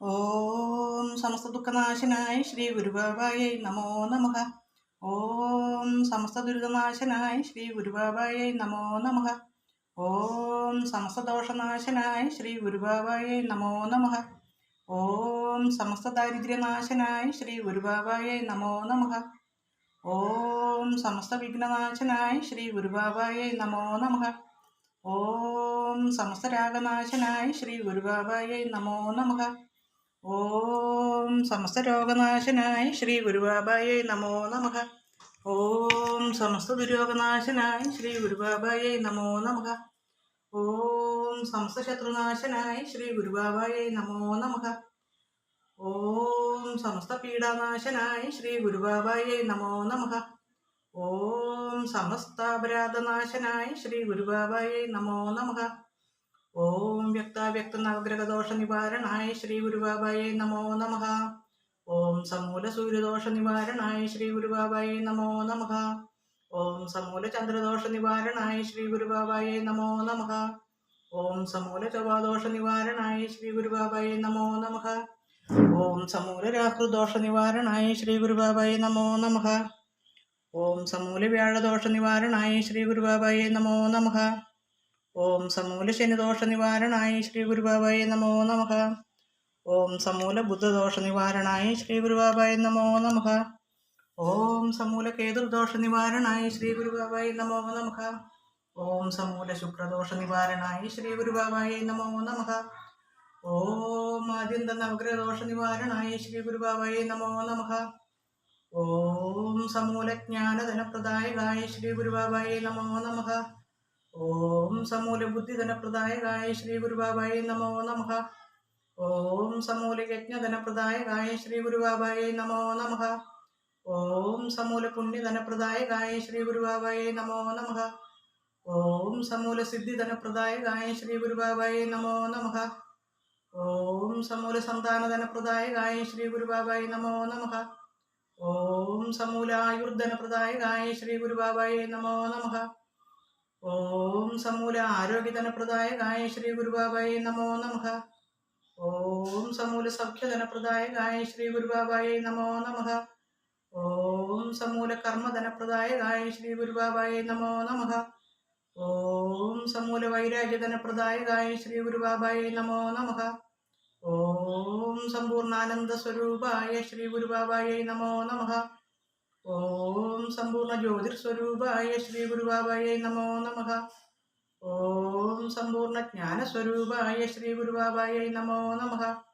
ഓം സമസ്ത ദുഃഖനാശനായ ശ്രീ ഗുരുബാബായ നമോ നമ. ഓം സമസ്ത ദുരിതനാശനായ ശ്രീ ഗുരുബാബായ നമോ നമ. ഓം സമസ്ത ദോഷനാശനായ ശ്രീ ഗുരുബാബായ നമോ നമ. ഓം സമസ്ത ദാരിദ്ര്യനാശനായ ശ്രീ ഗുരുബാബായ നമോ നമ. ഓം സമസ്ത വിഘ്നനാശനായ ശ്രീ ഗുരുബാബായ നമോ നമ. ഓം സമസ്ത രാഗനാശനായ ശ്രീ ഗുരുബാബായ നമോ നമഃ. ഓം സമസ്ത രോഗനാശനായ ശ്രീ ഗുരുബാബായ നമോ നമ. ഓം സമസ്ത ദുരോഗനാശനായ ശ്രീ ഗുരുബാബായ നമോ നമ. ഓം സമസ്ത ശത്രുനാശനായ ശ്രീ ഗുരുബാബായ നമോ നമ. ഓം സമസ്ത പീഡാനാശനായ ശ്രീ ഗുരുബാബായ നമോ നമ. ഓം സമസ്ത അപരാധനാശനായ ശ്രീ ഗുരുബാബായ നമോ നമഃ. ഓം വ്യക്താവ്യക്ത നവഗ്രഹദോഷ നിവാരണായ ശ്രീ ഗുരുബാബായ നമോ നമ. ഓം സമൂല സൂര്യദോഷ നിവാരണായ ശ്രീ ഗുരുബാബായ നമോ നമ. ഓം സമൂല ചന്ദ്രദോഷ നിവാരണായ ശ്രീ ഗുരുബാബായ നമോ നമ. ഓം സമൂല ചവാദോഷ നിവാരണായ ശ്രീ ഗുരുബാബായ നമോ നമ. ഓം സമൂല രാഹുദോഷ നിവാരണായ ശ്രീ ഗുരുബാബായ നമോ നമ. ഓം സമൂല വ്യാഴദോഷ നിവാരണായ ശ്രീ ഗുരുബാബായ നമോ നമഃ. ഓം സമൂല ശനിദോഷ നിവാരണായ ശ്രീ ഗുരുബാബായ നമോ നമഃ. ഓം സമൂല ബുദ്ധദോഷ നിവാരണായ ശ്രീ ഗുരുബാബായ നമോ നമഃ. ഓം സമൂല കേതുർദോഷ നിവാരണായ ശ്രീ ഗുരുബാബായ നമോ നമഃ. ഓം സമൂല ശുക്രദോഷ നിവാരണായ ശ്രീ ഗുരുബാബായ നമോ നമഃ. ഓം ആദ്യന്ത നവഗ്രഹദോഷ നിവാരണായ ശ്രീ ഗുരുബാബായ നമോ നമഃ. ഓം സമൂല ജ്ഞാനധനപ്രദായകായ ശ്രീ ഗുരുബാബായ നമോ നമഃ. ഓം സമൂല ബുദ്ധിധനപ്രദായകായ ശ്രീ ഗുരുബാബായ നമോ നമഃ. ഓം സമൂല യജ്ഞധനപ്രദായകായ ശ്രീ ഗുരുബാബായ നമോ നമഃ. ഓം സമൂല പുണ്യധനപ്രദായകായ ശ്രീ ഗുരുബാബായ നമോ നമഃ. ഓം സമൂല സിദ്ധിധനപ്രദായകായ ശ്രീ ഗുരുബാബായ നമോ നമഃ. ഓം സമൂല സന്താനധനപ്രദായകായ ശ്രീ ഗുരുബാബായ നമോ നമഃ. ഓം സമൂല ആയുർധനപ്രദായകായ ശ്രീ ഗുരുബാബായ നമോ നമഃ. ഓം സമൂല ആരോഗ്യധനപ്രദായ ഗായ ശ്രീ ഗുരുബാബായി നമോ നമഃ. ഓം സമൂല സൗഖ്യധനപ്രദായകായ ശ്രീ ഗുരുബാബായി നമോ നമഃ. ഓം സമൂല കർമ്മധനപ്രദായ ഗായ ശ്രീ ഗുരുബാബായി നമോ നമഃ. ഓം സമൂല വൈരാഗ്യധനപ്രദായ ഗായ ശ്രീ ഗുരുബാബായി നമോ നമഃ. ഓം സമ്പൂർണാനന്ദ സ്വരൂപായ ശ്രീ ഗുരുബാബായി നമോ നമഃ. ഓം സമ്പൂർണ ജ്യോതിർസ്വരൂപായ ശ്രീ ഗുരുവായ നമോ നമ. ഓം സമ്പൂർണ ജ്ഞാനസ്വരൂപായ ശ്രീ ഗുരുവായ നമോ നമഃ.